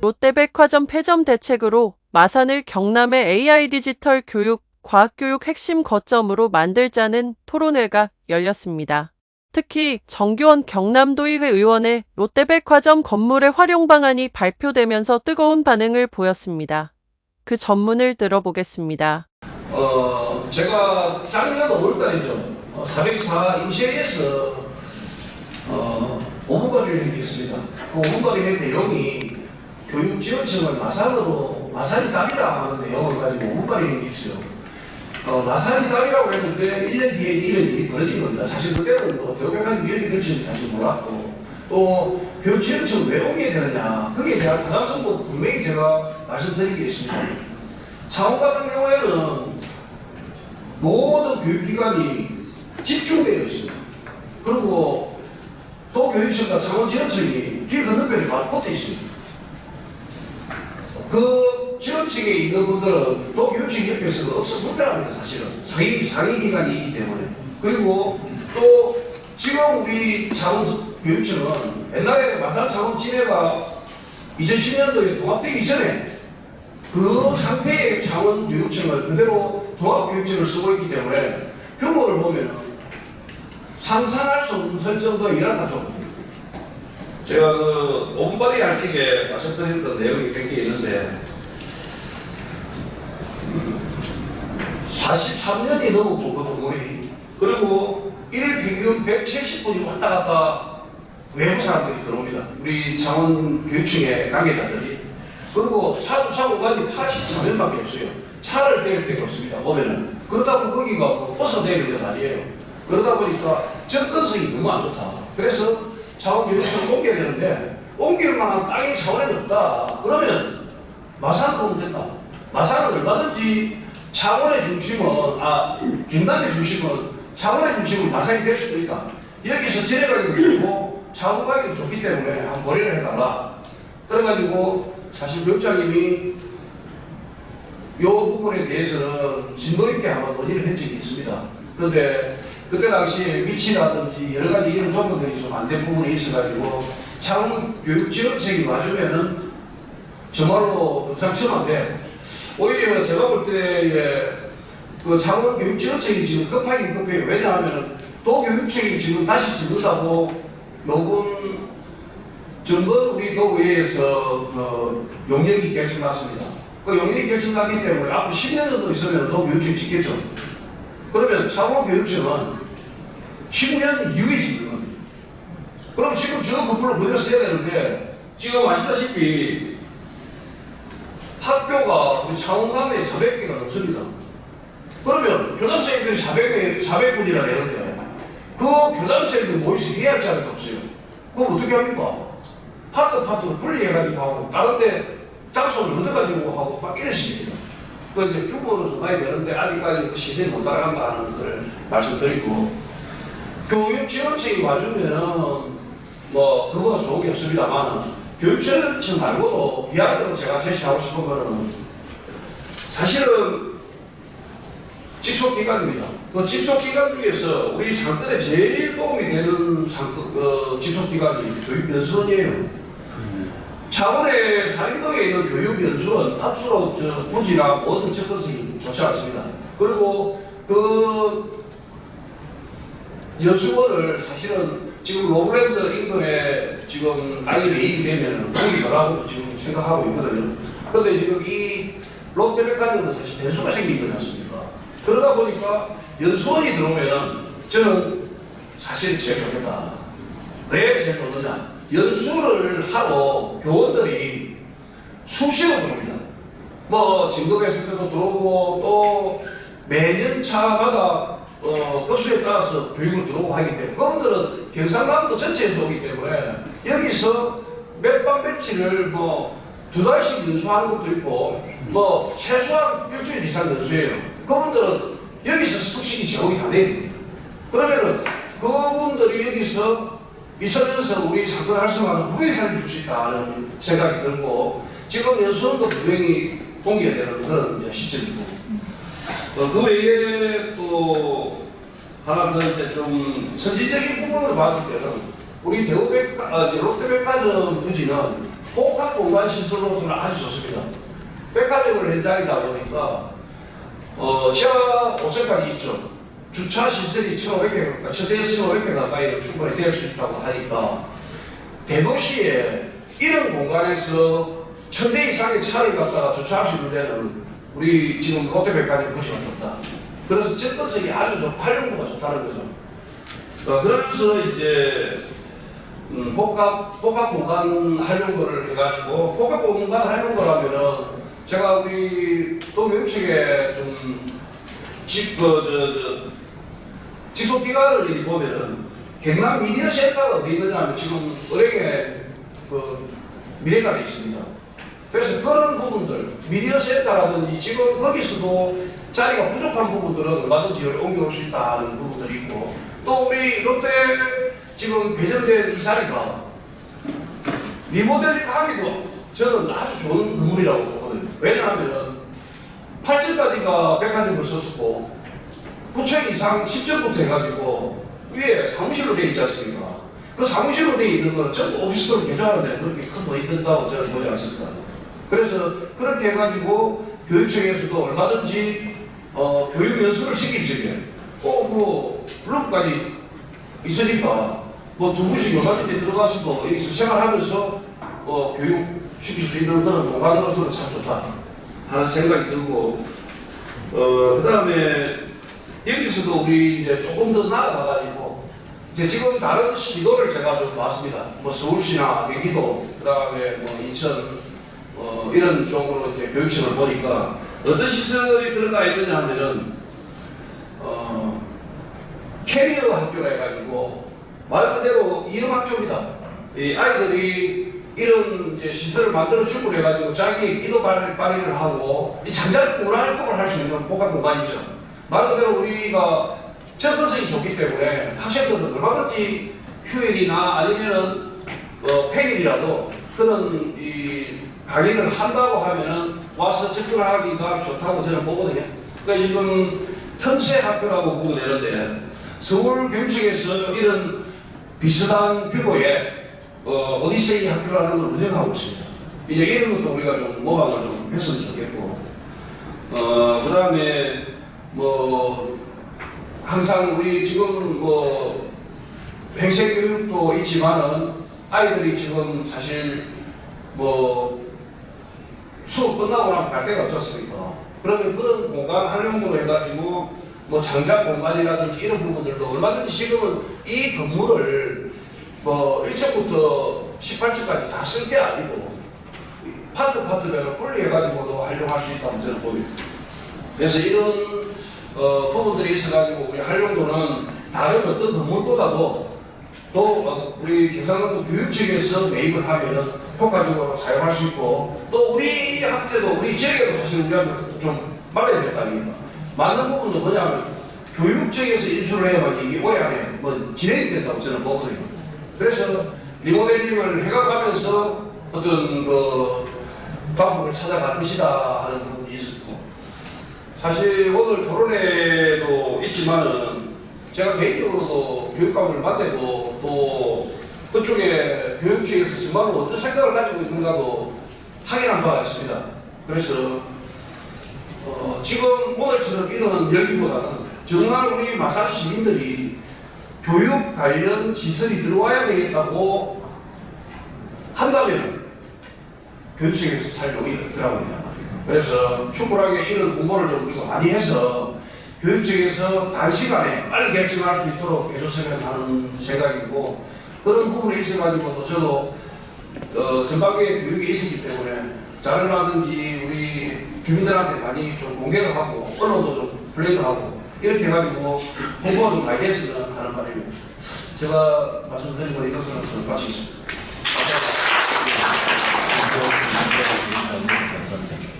롯데백화점 폐점 대책으로 마산을 경남의 AI 디지털 교육, 과학교육 핵심 거점으로 만들자는 토론회가 열렸습니다. 특히 정교원 경남도의회 의원의 롯데백화점 건물의 활용 방안이 발표되면서 뜨거운 반응을 보였습니다. 그 전문을 들어보겠습니다. 어, 제가 작년 5월달이죠. 어, 404 임시회에서 어, 5분 거리를 했겠습니다. 그 5분 거리 의 내용이 교육 지원청을 마산으로 마산이 답이다 하는 내용을 가지고 5분거리 한게 있어요. 어, 마산이 답이라고 했는데 1년 뒤에 이런 일이 벌어진 겁니다. 사실 그때는 뭐 대학교까지 미역이 될지는 사실 몰랐고 또 교육 지원청 왜 옮겨야 되느냐 거기에 대한 가능성도 분명히 제가 말씀드린 게 있습니다. 창원 같은 경우에는 모든 교육기관이 집중되어 있습니다. 그리고 또 교육청과 창원 지원청이 길 건너편에 바로 붙어 있습니다. 그 지원층에 있는 분들은 또 교육청 옆에서 없어 불편합니다, 사실은. 상위, 상위 기관이 있기 때문에. 그리고 또 지금 우리 창원 교육청은 옛날에 마산 창원 지대가 2010년도에 통합되기 전에 그 상태의 창원 교육청을 그대로 통합 교육청을 쓰고 있기 때문에 규모를 보면 상상할 수 없는 설정도의 일을 가져거든요. 제가 그 온바디 할직에 말씀드렸던 내용이 몇개 있는데 43년이 넘었고 그 동물이 그리고 1일 평균 170분이 왔다 갔다 외부 사람들이 들어옵니다. 우리 창원 교육청의 관계자들이 그리고 차 주차 공간이 83년밖에 없어요. 차를 댈 데가 없습니다. 오면은 그러다 보니 거기가 대는 데 아니에요. 그러다 보니까 접근성이 너무 안 좋다. 그래서 창원 교육청 옮겨야 되는데 옮길 만한 땅이 창원에 없다. 그러면 마산으로 오면 된다. 마산은 얼마든지 창원의 중심은 아 경남의 중심은 창원의 중심은 마산이 될 수도 있다. 여기서 지내가기도 좋고 창원 가기도 좋기 때문에 한번 고려를 해달라. 그래가지고 사실 교육장님이 요 부분에 대해서는 진도 있게 한번 논의를 한 적이 있습니다. 그런데 그때 당시에 위치라든지 여러 가지 이런 조건들이 좀 안 된 부분이 있어가지고 창원 교육 지원책이 맞으면은 정말로 금상첨화인데 오히려 제가 볼 때에 그 창원 교육 지원책이 지금 급하긴 급해요. 왜냐하면 또 교육청이 지금 다시 짓는다고 요금 전번 우리 도의회에서 그 용역이 결정났습니다. 그 용역이 결정났기 때문에 앞으로 10년 정도 있으면 도 교육청 짓겠죠. 그러면 창원 교육청은 10년 이후에 겁니다. 그럼 지금 저 건물을 그대로 써야 되는데 지금 아시다시피 학교가 창원감에 400개가 넘습니다. 그러면 교담생들이 400개, 400분이나 되는데 그 교담생들 모여서 이해할 자리가 없어요. 그럼 어떻게 합니까? 파트 파트로 분리해가지고 하고 다른 데 장소를 얻어가지고 하고 막 이런 식입니다. 그 이제 좀 봐야 되는데 아직까지 그 시세에 못 따라간다 하는 걸 말씀드리고 교육 지원청이 와주면은 뭐 그거는 좋은 게 없습니다만 교육 지원청 말고도 이야기로 제가 제시하고 싶은 거는 사실은 직속기관입니다. 그 직속기관 중에서 우리 상권에 제일 도움이 되는 상권, 그 직속기관이 교육연수원이에요. 창원의 사림동에 있는 교육연수원 앞으로 저 부지나 모든 접근성이 좋지 않습니다. 그리고 그 연수원을 사실은 지금 로블랜드 인근에 지금 아이 레일이 되면 거기 가라고 지금 생각하고 있거든요. 그런데 지금 이 롯데백화점은 사실 변수가 생기지 않습니까? 그러다 보니까 연수원이 들어오면은 저는 사실 제일 좋겠다. 왜 제일 좋느냐? 연수를 하러 교원들이 수시로 들어옵니다. 뭐 진급했을 때도 들어오고 또 매년 차마다 어, 급수에 따라서 교육을 들어오고 하기 때문에 그분들은 경상남도 전체에서 오기 때문에 여기서 몇박 며칠을 뭐 두 달씩 연수하는 것도 있고 뭐 최소한 일주일 이상 연수해요. 그분들은 여기서 숙식이 제공이 다 됩니다. 그러면은 그분들이 여기서 있으면서 우리 사건 활성화는 분명히 살릴 수 있다는 생각이 들고 지금 연수원도 분명히 공개가 되는 그런 시점이고 어, 그 외에 또 하나 더 이제 좀 선진적인 부분을 봤을 때는 우리 대우백, 아, 롯데백화점 부지는 복합 공간 시설로서는 아주 좋습니다. 백화점을 현장이다 보니까 어, 지하 5층까지 있죠. 주차 시설이 1,500개, 가까이, 최대 1,500개 가까이 충분히 될 수 있다고 하니까 대도시에 이런 공간에서 천대 이상의 차를 갖다가 주차할 수 있는 데는 우리 지금 롯데백화점 부지가 좋다. 그래서 접근성이 아주 좋, 활용도가 좋다는 거죠. 어, 그러면서 이제 음, 복합 복합 공간 활용도를 해가지고 복합 공간 활용도라면은 제가 우리 또 교육청에 좀 집 그 저 저 지속 기간을 보면은 경남 미디어 센터가 어디 있느냐 하면 지금 은행에 그 미래관에 있습니다. 그래서 그런 부분들 미디어 센터라든지 지금 거기서도 자리가 부족한 부분들은 얼마든지 옮겨올 수 있다 하는 부분들이 있고 또 우리 롯데 지금 배정된 이 자리가 리모델링 하기도 저는 아주 좋은 건물이라고 보거든요. 왜냐하면 8층까지가 백화점을 썼었고 9층 이상 10층부터 해가지고 위에 사무실로 되어 있지 않습니까? 그 사무실로 되어 있는 거는 전부 오피스로 개조하는데 그렇게 큰 돈이 든다고 저는 보지 않습니다. 그래서 그렇게 해가지고 교육청에서도 얼마든지 어, 교육 연수를 시킬 적에 꼭뭐 블록까지 있으니까 뭐두 분씩 얼마든지 들어가서도 여기서 생활하면서 어, 교육 시킬 수 있는 그런 공간으로서는 참 좋다 하는 생각이 들고 어, 그 다음에 여기서도 우리 이제 조금 더 나아가가지고 이제 지금 다른 시도를 제가 좀 봤습니다. 뭐 서울시나 경기도 그다음에 뭐 인천 어, 이런 쪽으로 이제 교육청을 보니까 어떤 시설이 들어가 있느냐 하면은 어, 캐리어 학교라 해가지고 말 그대로 이음 학교입니다. 이 아이들이 이런 시설을 만들어 주고 해가지고 자기 기도 발- 발휘를 하고 이 장작 문화 활동을 할 수 있는 복합 공간이죠. 말 그대로 우리가 접근성이 좋기 때문에 학생들은 얼마든지 휴일이나 아니면은 어, 평일이라도 그런 이 강의를 한다고 하면은 와서 접근하기가 좋다고 저는 보거든요. 그러니까 지금 틈새 학교라고 보면 되는데 서울 교육청에서 이런 비슷한 규모의 어, 오디세이 학교라는 걸 운영하고 있습니다. 이제 이런 것도 우리가 좀 모방을 좀 했으면 좋겠고, 어, 그 다음에 뭐, 항상 우리 지금 뭐, 행세교육도 있지만은 아이들이 지금 사실 뭐, 수업 끝나고 나면 갈 데가 없지 않습니까? 그러면 그런 공간 활용도로 해가지고 뭐 장작 공간이라든지 이런 부분들도 얼마든지 지금은 이 건물을 뭐 1층부터 18층까지 다 쓸 게 아니고 파트 파트별로 분리해가지고도 활용할 수 있다고 저는 봅니다. 그래서 이런 어, 부분들이 있어가지고 우리 활용도는 다른 어떤 건물보다도 또 어, 우리 경상북도 교육청에서 매입을 하면은 효과적으로 사용할 수 있고 또 우리 학교도 우리 지역에도 사실 우리가 좀 말해야 될거 아닙니까? 맞는 부분도 뭐냐면 교육청에서 인수를 해야만 이게 올해 안에 뭐 진행이 된다고 저는 보거든요. 그래서 리모델링을 해가면서 어떤 그 방법을 찾아갈 것이다 하는 사실 오늘 토론회도 있지만은 제가 개인적으로도 교육감을 만나고 또 그쪽에 교육청에서 정말로 어떤 생각을 가지고 있는가도 확인한 바가 있습니다. 그래서 어, 지금 오늘처럼 이런 열기보다는 정말 우리 마산 시민들이 교육 관련 시설이 들어와야 되겠다고 한다면 교육청에서 살려고 있더라고요. 그래서 충분하게 이런 공부를 좀 우리가 많이 해서 교육 측에서 단시간에 빨리 결정할 수 있도록 해줬으면 하는 생각이고 그런 부분에 있어가지고도 저도 어, 전반기에 교육이 있었기 때문에 자료라든지 우리 주민들한테 많이 좀 공개를 하고 언론도 좀 플레이도 하고 이렇게 해가지고 공부가 좀 많이 됐으면 하는 바람입니다. 제가 말씀드린 건 이것으로 마치겠습니다. 감사합니다. 네.